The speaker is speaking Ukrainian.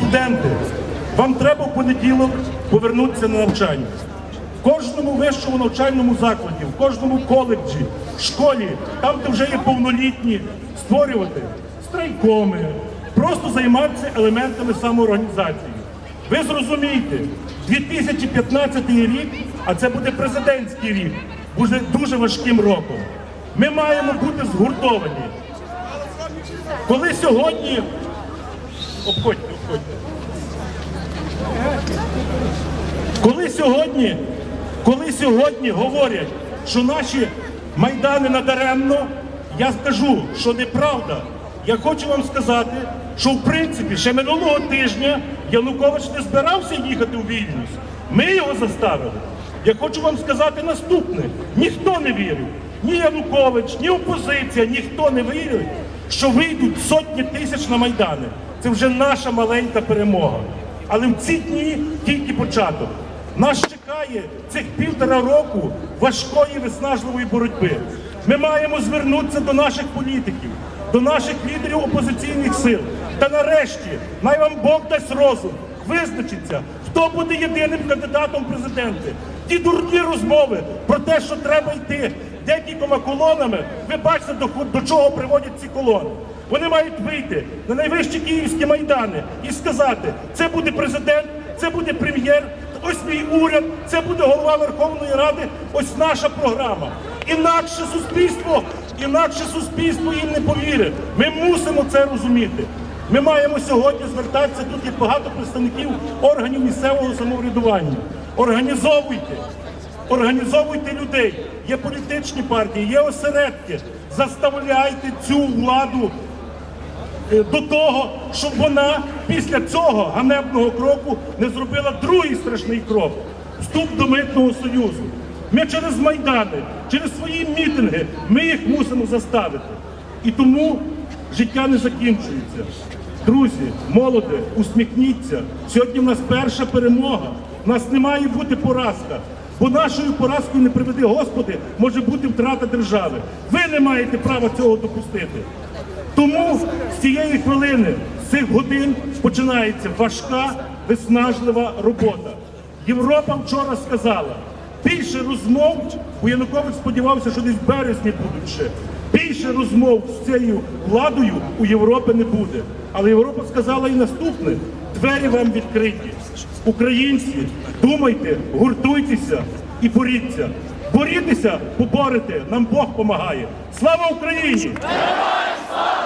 Студенти, вам треба в понеділок повернутися на навчання. В кожному вищому навчальному закладі, в кожному коледжі, школі, там, де вже є повнолітні, створювати страйкоми, просто займатися елементами самоорганізації. Ви зрозумієте, 2015 рік, а це буде президентський рік, буде дуже важким роком. Ми маємо бути згуртовані. Коли сьогодні обходьте. Коли сьогодні, коли сьогодні говорять, що наші майдани надаремно, я скажу, що неправда. Я хочу вам сказати, що в принципі ще минулого тижня Янукович не збирався їхати у Вільнюс. Ми його заставили. Я хочу вам сказати наступне: ніхто не вірив, ні Янукович, ні опозиція, ніхто не вірив, що вийдуть сотні тисяч на майдани. Це вже наша маленька перемога. Але в ці дні тільки початок. Нас чекає цих півтора року важкої виснажливої боротьби. Ми маємо звернутися до наших політиків, до наших лідерів опозиційних сил. Та нарешті, най вам Бог дасть розум, визначиться, хто буде єдиним кандидатом президенти. Ті дурні розмови про те, що треба йти декількома колонами, ви бачите, до, до чого приводять ці колони. Вони мають вийти на найвищі київські майдани і сказати, це буде президент, це буде прем'єр, ось мій уряд, це буде голова Верховної Ради, ось наша програма. Інакше суспільство, інакше суспільство їм не повірить. Ми мусимо це розуміти. Ми маємо сьогодні звертатися, тут є багато представників органів місцевого самоврядування. Організовуйте, організовуйте людей. Є політичні партії, є осередки. Заставляйте цю владу е, до того, щоб вона після цього ганебного кроку не зробила другий страшний крок вступ до митного союзу. Ми через майдани, через свої мітинги, ми їх мусимо заставити. І тому життя не закінчується. Друзі, молоде, усміхніться. Сьогодні в нас перша перемога. У нас не має бути поразка. Бо нашою поразкою не приведи Господи, може бути втрата держави. Ви не маєте права цього допустити. Тому з цієї хвилини, з цих годин починається важка, виснажлива робота. Європа вчора сказала, більше розмов, бо Янукович сподівався, що десь в березні будуть ще. Більше розмов з цією владою у Європи не буде. Але Європа сказала і наступне: двері вам відкриті. Українці, думайте, гуртуйтеся і боріться. Борітеся, поборете, нам Бог помагає. Слава Україні! Героям слава!